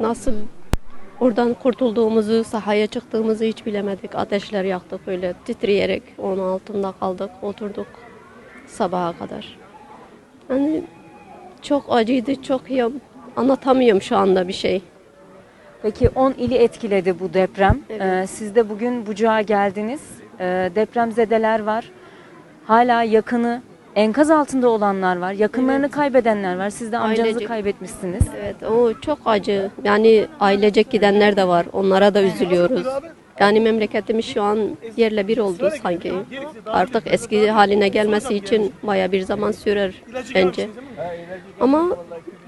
Nasıl oradan kurtulduğumuzu, sahaya çıktığımızı hiç bilemedik. Ateşler yaktık böyle titreyerek onun altında kaldık, oturduk sabaha kadar. Yani çok acıydı, çok iyi. Anlatamıyorum şu anda bir şey. Peki 10 ili etkiledi bu deprem. Evet. Ee, siz de bugün Bucak'a geldiniz. Ee, depremzedeler var. Hala yakını enkaz altında olanlar var. Yakınlarını kaybedenler var. Siz de amcanızı Ailecek. kaybetmişsiniz. Evet o çok acı. Yani ailecek gidenler de var. Onlara da üzülüyoruz. Yani memleketimiz şu an yerle bir oldu sanki. Artık eski haline gelmesi için baya bir zaman sürer bence. Ama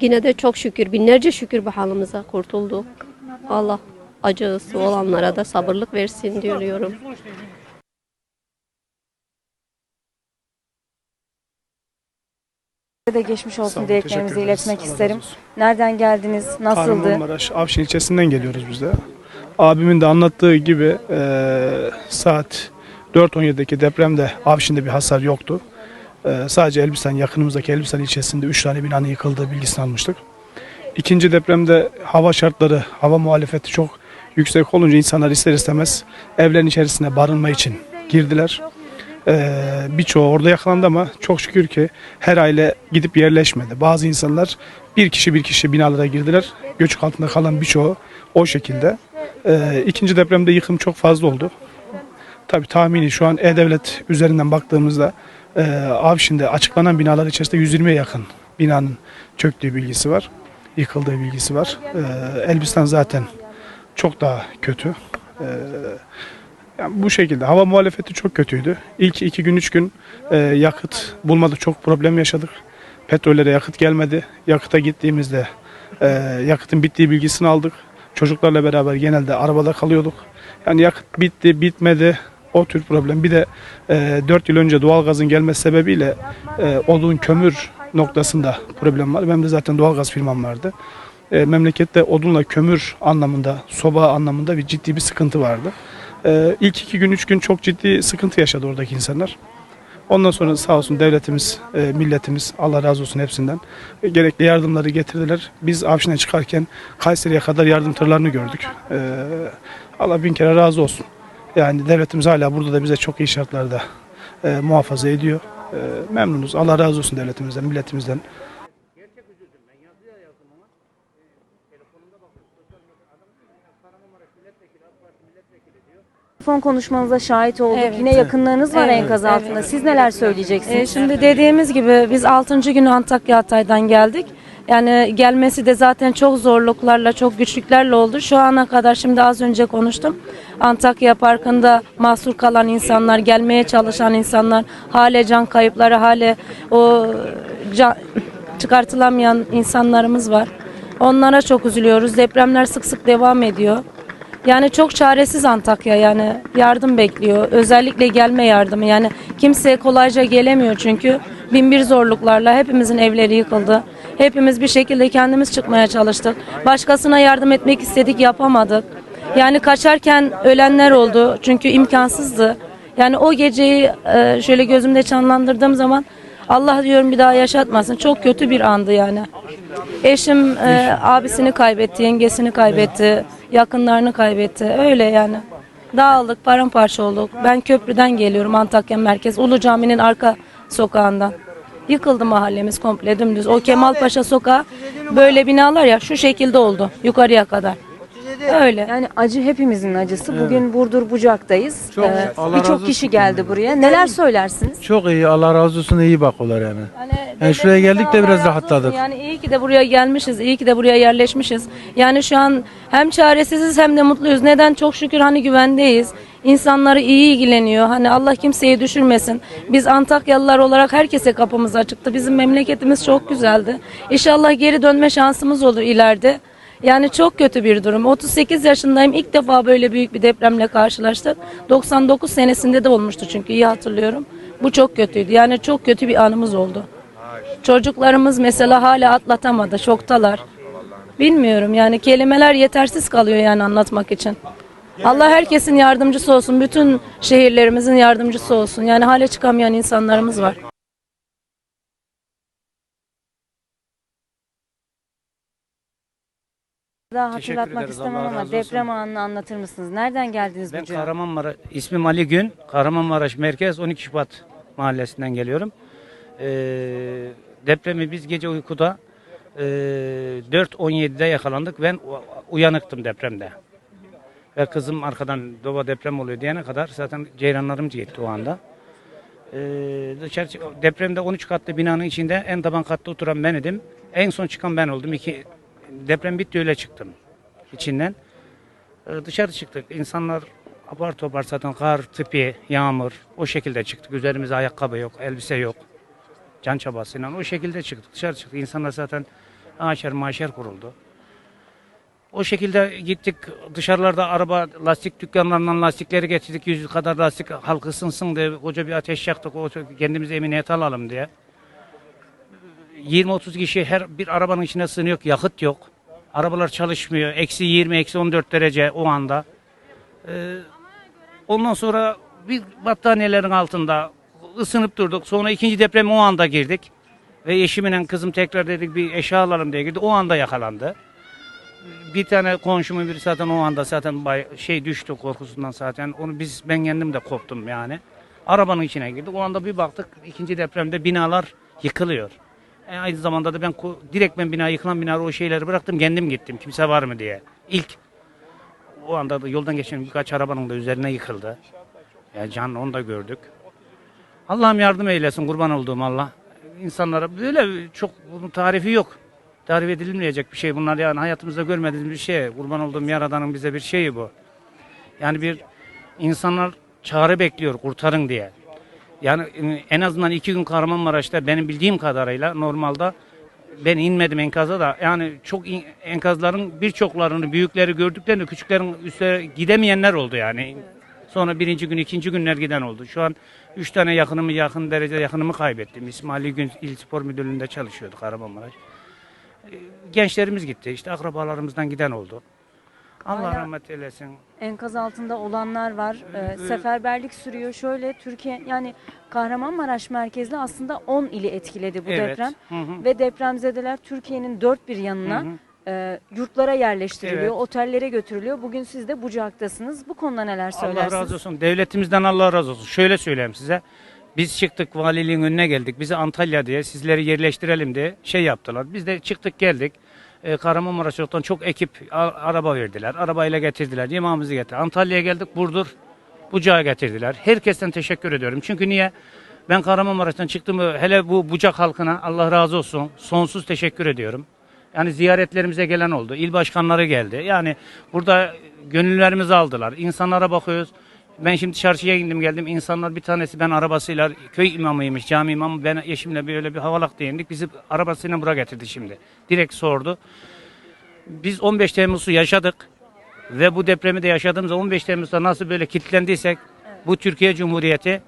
yine de çok şükür, binlerce şükür bu halimize kurtulduk. Allah acısı olanlara da sabırlık versin diyorum. De geçmiş olsun olun, dileklerimizi iletmek Allah isterim. Nereden geldiniz? Nasıldı? Kahramanmaraş Avşin ilçesinden geliyoruz biz de. Abimin de anlattığı gibi eee, saat 4.17'deki depremde Avşin'de bir hasar yoktu. Eee, sadece Elbistan yakınımızdaki Elbistan ilçesinde 3 tane binanın yıkıldığı bilgisini almıştık. İkinci depremde hava şartları, hava muhalefeti çok yüksek olunca insanlar ister istemez evlerin içerisine barınma için girdiler. Ee, birçoğu orada yakalandı ama çok şükür ki her aile gidip yerleşmedi. Bazı insanlar bir kişi bir kişi binalara girdiler. Göçük altında kalan birçoğu o şekilde. Ee, ikinci depremde yıkım çok fazla oldu. Tabii tahmini şu an E-Devlet üzerinden baktığımızda e, Avşin'de açıklanan binalar içerisinde 120'ye yakın binanın çöktüğü bilgisi var. Yıkıldığı bilgisi var. Ee, Elbistan zaten çok daha kötü. Ee, yani bu şekilde. Hava muhalefeti çok kötüydü. İlk iki gün, üç gün e, yakıt bulmadık. Çok problem yaşadık. Petrollere yakıt gelmedi. Yakıta gittiğimizde e, yakıtın bittiği bilgisini aldık. Çocuklarla beraber genelde arabada kalıyorduk. Yani yakıt bitti, bitmedi. O tür problem. Bir de e, 4 yıl önce doğalgazın gelmesi sebebiyle e, odun, kömür noktasında problem var. Benim de zaten doğalgaz firmam vardı. E, memlekette odunla kömür anlamında, soba anlamında bir ciddi bir sıkıntı vardı. Ee, ilk iki gün, üç gün çok ciddi sıkıntı yaşadı oradaki insanlar. Ondan sonra sağ olsun devletimiz, e, milletimiz, Allah razı olsun hepsinden e, gerekli yardımları getirdiler. Biz Avşin'e çıkarken Kayseri'ye kadar yardım tırlarını gördük. Ee, Allah bin kere razı olsun. Yani devletimiz hala burada da bize çok iyi şartlarda e, muhafaza ediyor. E, memnunuz. Allah razı olsun devletimizden, milletimizden. Telefon konuşmanıza şahit olduk. Evet. Yine yakınlarınız var Evet, enkaz altında. evet. Siz neler söyleyeceksiniz? Ee, şimdi dediğimiz gibi biz 6. günü Antakya Hatay'dan geldik. Yani gelmesi de zaten çok zorluklarla, çok güçlüklerle oldu. Şu ana kadar şimdi az önce konuştum. Antakya Parkı'nda mahsur kalan insanlar, gelmeye çalışan insanlar, hale can kayıpları, hale o can, çıkartılamayan insanlarımız var. Onlara çok üzülüyoruz. Depremler sık sık devam ediyor. Yani çok çaresiz Antakya yani yardım bekliyor. Özellikle gelme yardımı yani kimseye kolayca gelemiyor çünkü bin bir zorluklarla hepimizin evleri yıkıldı. Hepimiz bir şekilde kendimiz çıkmaya çalıştık. Başkasına yardım etmek istedik yapamadık. Yani kaçarken ölenler oldu çünkü imkansızdı. Yani o geceyi e, şöyle gözümde canlandırdığım zaman Allah diyorum bir daha yaşatmasın. Çok kötü bir andı yani. Eşim e, abisini kaybetti, yengesini kaybetti, yakınlarını kaybetti. Öyle yani. Dağıldık, paramparça olduk. Ben köprüden geliyorum Antakya merkez. Ulu Cami'nin arka sokağından. Yıkıldı mahallemiz komple dümdüz. O Kemalpaşa sokağı böyle binalar ya şu şekilde oldu yukarıya kadar. Öyle. Yani acı hepimizin acısı. Bugün Burdur Bucak'tayız. Çok- Ee, Allah razı Birçok olsun. kişi geldi buraya. Neler söylersiniz? Çok iyi Allah razı olsun iyi bakıyorlar yani. Yani Yani şuraya geldik de biraz rahatladık. Yani iyi ki de buraya gelmişiz, iyi ki de buraya yerleşmişiz. Yani şu an hem çaresiziz hem de mutluyuz. Neden? Çok şükür hani güvendeyiz. İnsanları iyi ilgileniyor. Hani Allah kimseyi düşürmesin. Biz Antakyalılar olarak herkese kapımız açıktı. Bizim memleketimiz çok güzeldi. İnşallah geri dönme şansımız olur ileride. Yani çok kötü bir durum. 38 yaşındayım. İlk defa böyle büyük bir depremle karşılaştık. 99 senesinde de olmuştu çünkü iyi hatırlıyorum. Bu çok kötüydü. Yani çok kötü bir anımız oldu. Çocuklarımız mesela hala atlatamadı. Şoktalar. Bilmiyorum yani kelimeler yetersiz kalıyor yani anlatmak için. Allah herkesin yardımcısı olsun. Bütün şehirlerimizin yardımcısı olsun. Yani hale çıkamayan insanlarımız var. Daha Teşekkür hatırlatmak ederiz, istemem Allah ama razı olsun. deprem anını anlatır mısınız? Nereden geldiniz Ben Bucak'a? Kahramanmaraş, ismim Ali Gün. Kahramanmaraş Merkez 12 Şubat mahallesinden geliyorum. Ee, depremi biz gece uykuda e, 4.17'de yakalandık. Ben u- uyanıktım depremde. Ve kızım arkadan doba deprem oluyor diyene kadar zaten ceyranlarım gitti o anda. Ee, dışarı çık- depremde 13 katlı binanın içinde en taban katta oturan ben idim. En son çıkan ben oldum. İki, deprem bitti öyle çıktım içinden. Ee, Dışarı çıktık. İnsanlar apar topar zaten kar, tipi, yağmur o şekilde çıktık. Üzerimize ayakkabı yok, elbise yok. Can çabasıyla o şekilde çıktık. Dışarı çıktık. İnsanlar zaten aşer maşer kuruldu. O şekilde gittik dışarılarda araba lastik dükkanlarından lastikleri getirdik. Yüz kadar lastik halk ısınsın diye koca bir ateş yaktık. O kendimize emniyet alalım diye. 20-30 kişi her bir arabanın içine sığınıyor. Yakıt yok. Arabalar çalışmıyor. Eksi 20, eksi 14 derece o anda. Ee, ondan sonra bir battaniyelerin altında ısınıp durduk. Sonra ikinci depreme o anda girdik. Ve eşimle kızım tekrar dedik bir eşya alalım diye girdi. O anda yakalandı. Bir tane komşumun biri zaten o anda zaten bay, şey düştü korkusundan zaten. Onu biz ben kendim de koptum yani. Arabanın içine girdik. O anda bir baktık ikinci depremde binalar yıkılıyor. E, aynı zamanda da ben direkt ben bina yıkılan bina o şeyleri bıraktım kendim gittim. Kimse var mı diye. İlk o anda da yoldan geçen birkaç arabanın da üzerine yıkıldı. Yani can onu da gördük. Allah'ım yardım eylesin kurban olduğum Allah. İnsanlara böyle çok bunun tarifi yok. Tarif edilmeyecek bir şey bunlar yani hayatımızda görmediğimiz bir şey. Kurban olduğum yaradanın bize bir şeyi bu. Yani bir insanlar çağrı bekliyor kurtarın diye. Yani e, en azından iki gün Kahramanmaraş'ta benim bildiğim kadarıyla normalde ben inmedim enkaza da yani çok in- enkazların birçoklarını büyükleri gördüklerinde küçüklerin üstüne gidemeyenler oldu yani. Sonra birinci gün ikinci günler giden oldu. Şu an üç tane yakınımı yakın derece yakınımı kaybettim. İsmail Gün İl Spor Müdürlüğü'nde çalışıyordu Kahramanmaraş. Gençlerimiz gitti işte akrabalarımızdan giden oldu. Allah Hala- rahmet eylesin. Enkaz altında olanlar var. Ee, seferberlik sürüyor. Şöyle Türkiye yani Kahramanmaraş merkezli aslında 10 ili etkiledi bu Evet. deprem. Hı hı. Ve depremzedeler Türkiye'nin dört bir yanına Hı hı. e, yurtlara yerleştiriliyor, Evet. otellere götürülüyor. Bugün siz de Bucak'tasınız. Bu konuda neler söylersiniz? Allah razı olsun. Devletimizden Allah razı olsun. Şöyle söyleyeyim size. Biz çıktık valiliğin önüne geldik. Bizi Antalya diye sizleri yerleştirelim diye şey yaptılar. Biz de çıktık geldik. Ee, Kahramanmaraş'tan çok ekip a- araba verdiler. Arabayla getirdiler. Yemeğimizi getirdiler. Antalya'ya geldik. Burdur Bucağa getirdiler. Herkesten teşekkür ediyorum. Çünkü niye? Ben Kahramanmaraş'tan çıktım. Hele bu Bucak halkına Allah razı olsun. Sonsuz teşekkür ediyorum. Yani ziyaretlerimize gelen oldu. İl başkanları geldi. Yani burada gönüllerimizi aldılar. İnsanlara bakıyoruz. Ben şimdi çarşıya indim geldim. İnsanlar bir tanesi ben arabasıyla köy imamıymış, cami imamı. Ben eşimle böyle bir havalak değindik. Bizi arabasıyla buraya getirdi şimdi. Direkt sordu. Biz 15 Temmuz'u yaşadık. Ve bu depremi de yaşadığımızda 15 Temmuz'da nasıl böyle kilitlendiysek bu Türkiye Cumhuriyeti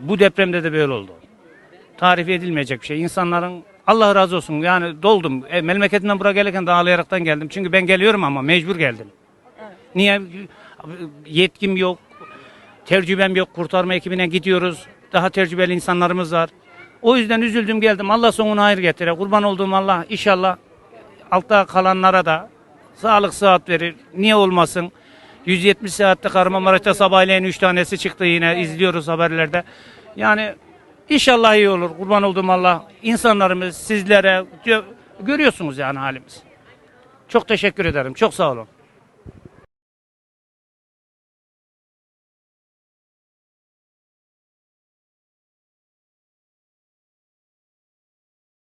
bu depremde de böyle oldu. Tarif edilmeyecek bir şey. İnsanların Allah razı olsun yani doldum. E, memleketimden buraya gelirken de ağlayaraktan geldim. Çünkü ben geliyorum ama mecbur geldim. Niye? Yetkim yok. Tecrübem yok. Kurtarma ekibine gidiyoruz. Daha tecrübeli insanlarımız var. O yüzden üzüldüm geldim. Allah sonunu hayır getire. Kurban olduğum Allah inşallah altta kalanlara da sağlık sıhhat verir. Niye olmasın? 170 saatte Kahramanmaraş'ta sabahleyin 3 tanesi çıktı yine izliyoruz haberlerde. Yani inşallah iyi olur. Kurban olduğum Allah insanlarımız sizlere gö- görüyorsunuz yani halimiz. Çok teşekkür ederim. Çok sağ olun.